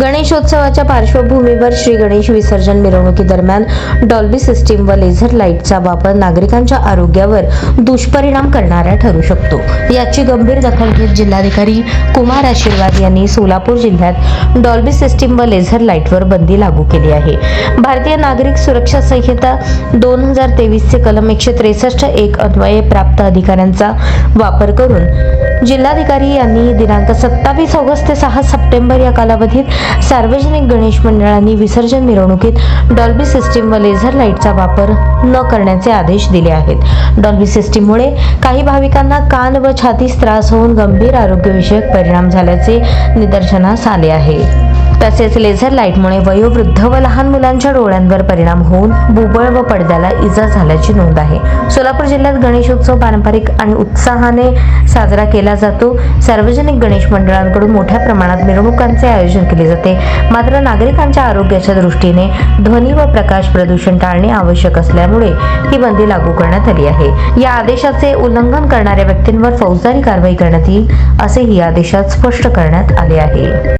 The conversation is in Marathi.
गणेशोत्सवाच्या पार्श्वभूमीवर श्री गणेश विसर्जन मिरवणुकीदरम्यान डॉल्बी सिस्टीम व लेझर लाईटचा वापर नागरिकांच्या आरोग्यावर दुष्परिणाम करणारा ठरू शकतो. याची गंभीर दखल घेत जिल्हाधिकारी कुमार आशीर्वाद यांनी सोलापूर जिल्ह्यात डॉल्बी सिस्टीम व लेझर लाईटवर बंदी लागू केली आहे. भारतीय नागरिक सुरक्षा संहिता दोन हजार तेवीसचे कलम एकशे त्रेसष्ट एक अन्वये प्राप्त अधिकाऱ्यांचा वापर करून जिल्हाधिकारी यांनी दिनांक सत्तावीस ऑगस्ट ते सहा सप्टेंबर या कालावधीत सार्वजनिक गणेश मंडळांनी विसर्जन मिरवणुकीत डॉल्बी सिस्टीम व लेझर लाईटचा वापर न करण्याचे आदेश दिले आहेत. डॉल्बी सिस्टीममुळे काही भाविकांना कान व छातीस त्रास होऊन गंभीर आरोग्यविषयक परिणाम झाल्याचे निदर्शनास आले आहे. तसेच लेझर लाईटमुळे वयोवृद्ध व लहान मुलांच्या डोळ्यांवर परिणाम होऊन बुबळ व पडद्याला इजा झाल्याची नोंद आहे. सोलापूर जिल्ह्यात गणेशोत्सव पारंपरिक आणि उत्साहाने साजरा केला जातो. सार्वजनिक गणेश मंडळांकडून मोठ्या प्रमाणात मिरवणुकांचे आयोजन केले जाते. मात्र नागरिकांच्या आरोग्याच्या दृष्टीने ध्वनी व प्रकाश प्रदूषण टाळणे आवश्यक असल्यामुळे ही बंदी लागू करण्यात आली आहे. या आदेशाचे उल्लंघन करणाऱ्या व्यक्तींवर फौजदारी कारवाई करण्यात येईल असेही आदेशात स्पष्ट करण्यात आले आहे.